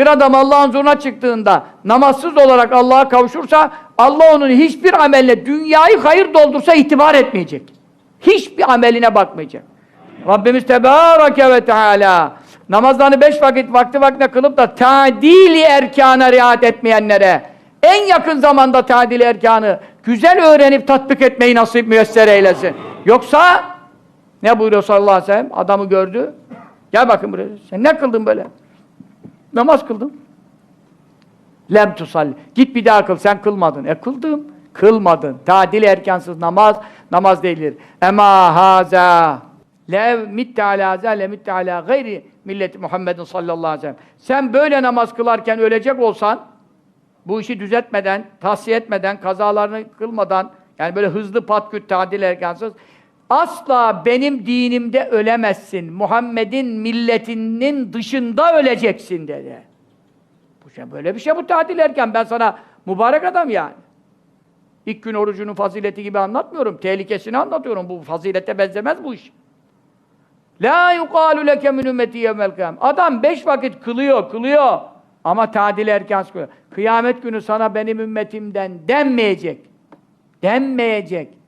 Bir adam Allah'ın huzuruna çıktığında namazsız olarak Allah'a kavuşursa Allah onun hiçbir ameline dünyayı hayır doldursa itibar etmeyecek. Hiçbir ameline bakmayacak. Rabbimiz Tebareke ve Teala namazlarını beş vakit vakti vaktine kılıp da tadili erkana riayet etmeyenlere en yakın zamanda tadili erkanı güzel öğrenip tatbik etmeyi nasip müyesser eylesin. Yoksa ne buyuruyor sallallahu aleyhi ve sellem? Adamı gördü. Gel bakın buraya. Sen ne kıldın böyle? Namaz kıldım. Lem tusalli. Git bir daha kıl. Sen kılmadın. E kıldım. Kılmadın. Tadil erkansız namaz, namaz değildir. Ema haza. Lev mitte ala haza, le mitte ala gayri milleti Muhammedin sallallahu aleyhi ve sellem. Sen böyle namaz kılarken ölecek olsan, bu işi düzeltmeden, tahsiye etmeden, kazalarını kılmadan, yani böyle hızlı patküt, tadil erkansız, asla benim dinimde ölemezsin. Muhammed'in milletinin dışında öleceksin dedi. Bu şey böyle bir şey bu tatil erken. Ben sana mübarek adam yani. İlk gün orucunun fazileti gibi anlatmıyorum. Tehlikesini anlatıyorum. Bu fazilete benzemez bu iş. La yuqalu leke min ümmeti. Adam beş vakit kılıyor, kılıyor. Ama tadil erken kılıyor. Kıyamet günü sana benim ümmetimden denmeyecek. Denmeyecek.